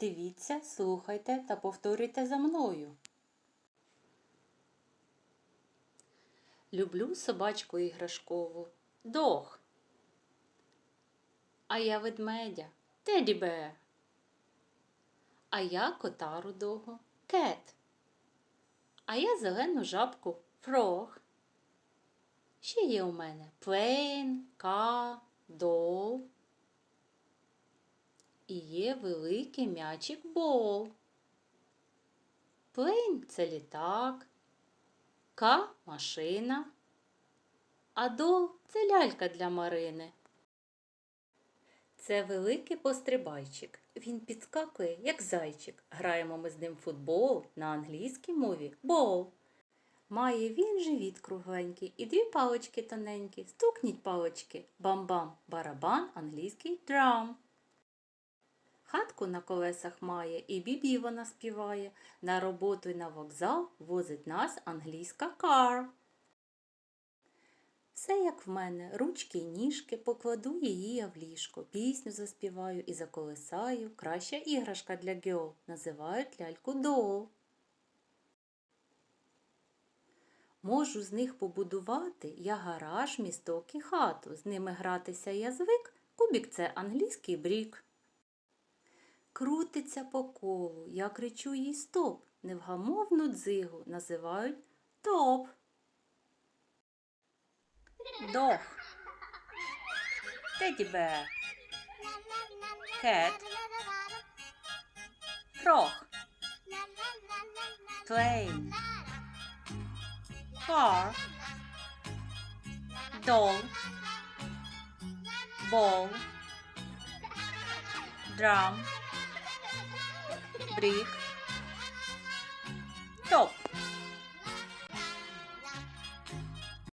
Дивіться, слухайте та повторюйте за мною. Люблю собачку іграшкову. Дог. А я ведмедя. Теді Беар. А я кота рудого. Кет. А я зелену жабку. Фрог. Ще є у мене плейн, ка, дол. І є великий м'ячик бол. Плейн це літак, ка машина, а дол це лялька для Марини. Це великий пострибайчик. Він підскакує, як зайчик. Граємо ми з ним футбол на англійській мові бол. Має він живіт кругленький і дві палочки тоненькі. Стукніть палочки. Бам-бам, барабан, англійський драм. Хатку на колесах має і бібі вона співає. На роботу й на вокзал возить нас англійська car. Все як в мене, ручки й ніжки, покладу її я в ліжко, пісню заспіваю і заколесаю. Краща іграшка для гьол, називають ляльку дол. Можу з них побудувати я гараж, місток і хату. З ними гратися я звик, кубік це англійський брік. Крутиться по колу, я кричу їй стоп, невгамовну дзигу називають топ. Дог. Теді бер. Кет. Фрог. Плейн. Car. Doll. Ball. Drum. Brick. Top.